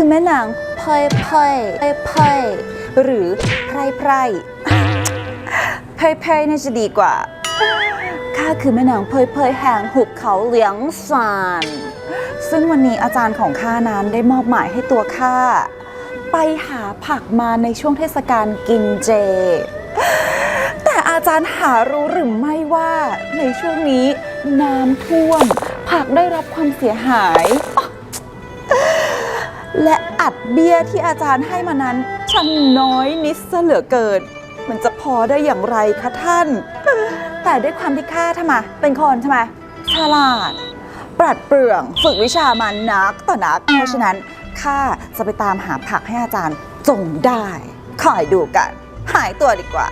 คือแม่นางเพยเพยเพยเพยหรือไพรไพรเพยเพยน่าจะดีกว่า ข้าคือแม่นางเพยเพยแห่งหุบเขาเหลียงซาน ซึ่งวันนี้อาจารย์ของข้านั้นได้มอบหมายให้ตัวข้าไปหาผักมาในช่วงเทศกาลกินเจ แต่อาจารย์หารู้หรือไม่ว่าในช่วงนี้น้ำท่วม ผักได้รับความเสียหาย และอัดเบี้ยที่อาจารย์ให้มานั้นช่างน้อยนิดซะเหลือเกิน มันจะพอได้อย่างไรคะท่าน แต่ด้วยความที่ข้าทำไมเป็นคนใช่ไหมฉลาด ปรัดเปรื่องฝึกวิชามานักต่อนัก เพราะฉะนั้นข้าจะไปตามหาผักให้อาจารย์จงได้คอยดูกัน หายตัวดีกว่า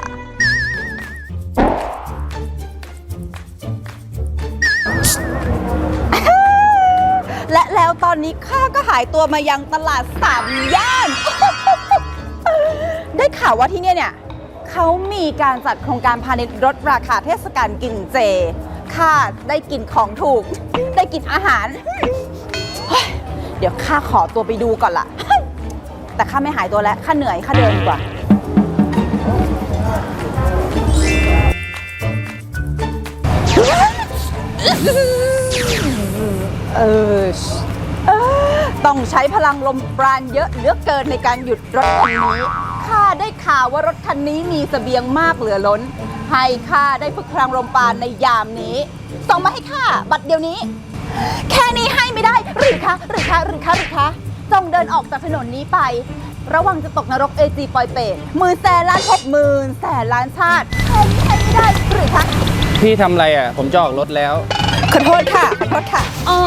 และแล้วตอนนี้ข้าก็หายตัวมายังตลาดสามย่าน ได้ข่าวว่าที่เนี่ยเนี่ยเขามีการจัดโครงการพาณิชย์ลดราคาเทศกาลกินเจข้าได้กินของถูก ได้กินอาหารเฮ้ยเดี๋ยวข้าขอตัวไปดูก่อนละแต่ข้าไม่หายตัวแล้วข้าเหนื่อยข้าเดินดีกว่า เออเออต้องใช้พลังลมปราณเยอะเหลือเกินในการหยุดรถคันนี้ข้าได้ข่าวว่ารถคันนี้มีเสบียงมากเหลือล้น ให้ข้าได้ฝึกพลังลมปราณในยามนี้ ส่งมาให้ข้าบัตรเดียวนี้ แค่นี้ให้ไม่ได้หรือคะหรือคะหรือคะหรือคะจงเดินออกจากถนนนี้ไป ระวังจะตกนรกเอจีปอยเปตหมื่นแสนล้านภพหมื่นแสนล้านชาติแค่นี้ให้ไม่ได้หรือคะพี่ทำอะไรอะ ผมจะออกรถแล้ว ขอโทษค่ะ ขอโทษค่ะ อ๋อ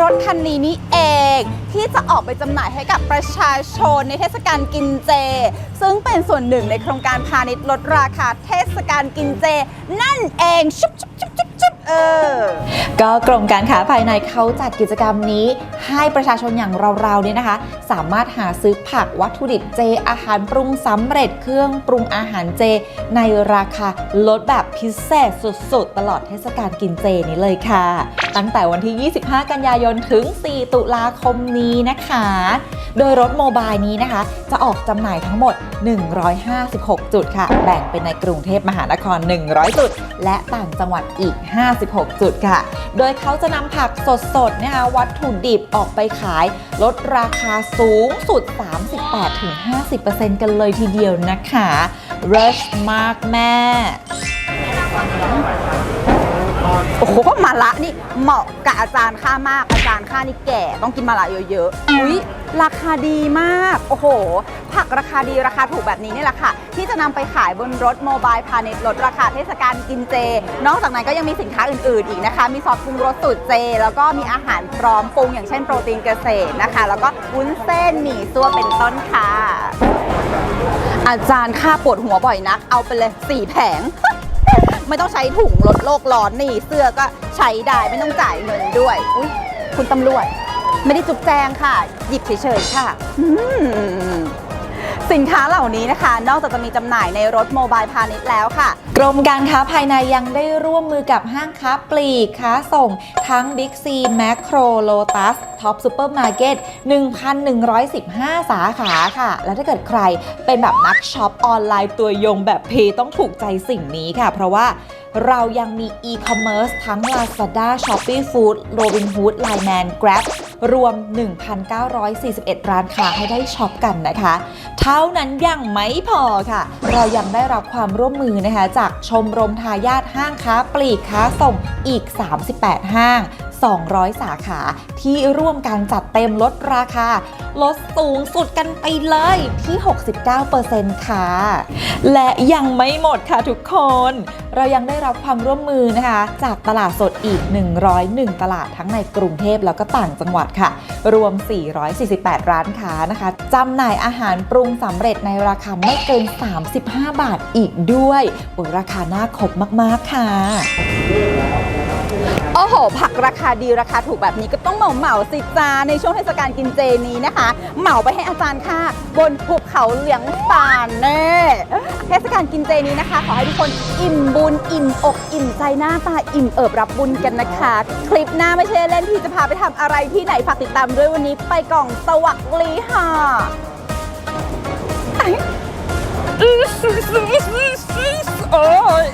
รถคันนี้นี่เอง ที่จะออกไปจำหน่ายให้กับประชาชนในเทศกาลกินเจ ซึ่งเป็นส่วนหนึ่งในโครงการพาณิชย์ลดราคาเทศกาลกินเจ นั่นเองชุบชุบชุบชุบชุบ เออ ก็กรมการค้าภายในเขาจัดกิจกรรมนี้ ให้ประชาชนอย่างเราๆเนี่ยนะคะ สามารถหาซื้อผักวัตถุดิบเจ อาหารปรุงสำเร็จเครื่องปรุงอาหารเจ ในราคาลดแบบพิเศษสุดๆ ตลอดเทศกาลกินเจนี้เลยค่ะ ตั้งแต่วันที่ 25 กันยายนถึง 4 ตุลาคมนี้นะคะ โดยรถโมบายนี้นะคะ จะออกจำหน่ายทั้งหมด156 จุดค่ะ แบ่งเป็นในกรุงเทพมหานคร 100 จุด และต่างจังหวัดอีก 56 จุดค่ะ โดยเขาจะนำผักสดๆนะคะวัตถุดิบออกไปขาย ลดราคาสูงสุด 38-50%กันเลยทีเดียวนะคะ rush มากแม่ โอ้โหมาละนี่เหมาะกับอาจารย์ข้ามาก อาจารย์ข้านี่แก่ต้องกินมาละเยอะๆอุ้ยราคาดีมาก โอ้โห ผักราคาดีราคาถูกแบบนี้นี่แหละค่ะ ที่จะนำไปขายบนรถโมบายพาณิชย์ลดราคาเทศกาลกินเจ นอกจากนั้นก็ยังมีสินค้าอื่นๆอีกนะคะ มีซอสปรุงรสสูตรเจ แล้วก็มีอาหารพร้อมปรุงอย่างเช่นโปรตีนเกษตรนะคะ แล้วก็วุ้นเส้นหมี่ซั่วเป็นต้นค่ะ อาจารย์ข้าปวดหัวบ่อยนัก เอาไปเลยสี่แผง ไม่ต้องใช้ถุงลดโลกร้อนนี่เสื้อก็ใช้ได้ไม่ต้องจ่ายเงินด้วย อุ้ยคุณตำรวจ ไม่ได้จุกแจงค่ะ หยิบเฉยๆค่ะ อืม สินค้าเหล่านี้นะคะ นอกจากจะมีจำหน่ายในรถโมบายพาณิชย์แล้วค่ะ กรมการค้าภายในยังได้ร่วมมือกับห้างค้าปลีกค้าส่ง ทั้ง Big C Macro Lotus Top Supermarket 1,115 สาขาค่ะ และถ้าเกิดใครเป็นแบบนักช็อปออนไลน์ตัวยงแบบเพต้องถูกใจสิ่งนี้ค่ะ เพราะว่าเรายังมี e-commerce ทั้ง Lazada, Shopee Food, Robinhood, Line Man, Grab รวม 1,941 ร้านค้าให้ได้ช็อปกันนะคะ เท่านั้นยังไม่พอค่ะ เรายังได้รับความร่วมมือนะคะ จากชมรมทายาทห้างค้าปลีกค้าส่งอีก 38 ห้าง 200 สาขาที่ร่วมการจัดเต็มลดราคา ลดสูงสุดกันไปเลยที่ 69%ค่ะ และยังไม่หมดค่ะทุกคน เรายังได้รับความร่วมมือนะคะ จากตลาดสดอีก 101 ตลาดทั้งในกรุงเทพแล้วก็ต่างจังหวัดค่ะ รวม 448 ร้านค้านะคะจำหน่ายอาหารปรุงสำเร็จในราคาไม่เกิน 35 บาทอีกด้วยโอ้ราคาน่าคบมาก ๆ ค่ะ โอ้โห ผักราคาดีราคาถูกแบบนี้ก็ต้องเหมาเหมาสิจ้าในช่วงเทศกาลกินเจนี้นะคะ เหมาไปให้อาจารย์ค่ะ บนภูเขาเหลียงซานเน่เทศกาลกินเจนี้นะคะ ขอให้ทุกคนอิ่มบุญอิ่มอกอิ่มใจหน้าตาอิ่มเอิบรับบุญกันนะคะ คลิปหน้าไม่ใช่เล่นที่จะพาไปทำอะไรที่ไหนฝากติดตามด้วยวันนี้ไปกล่องสวักลีค่ะโอ้ย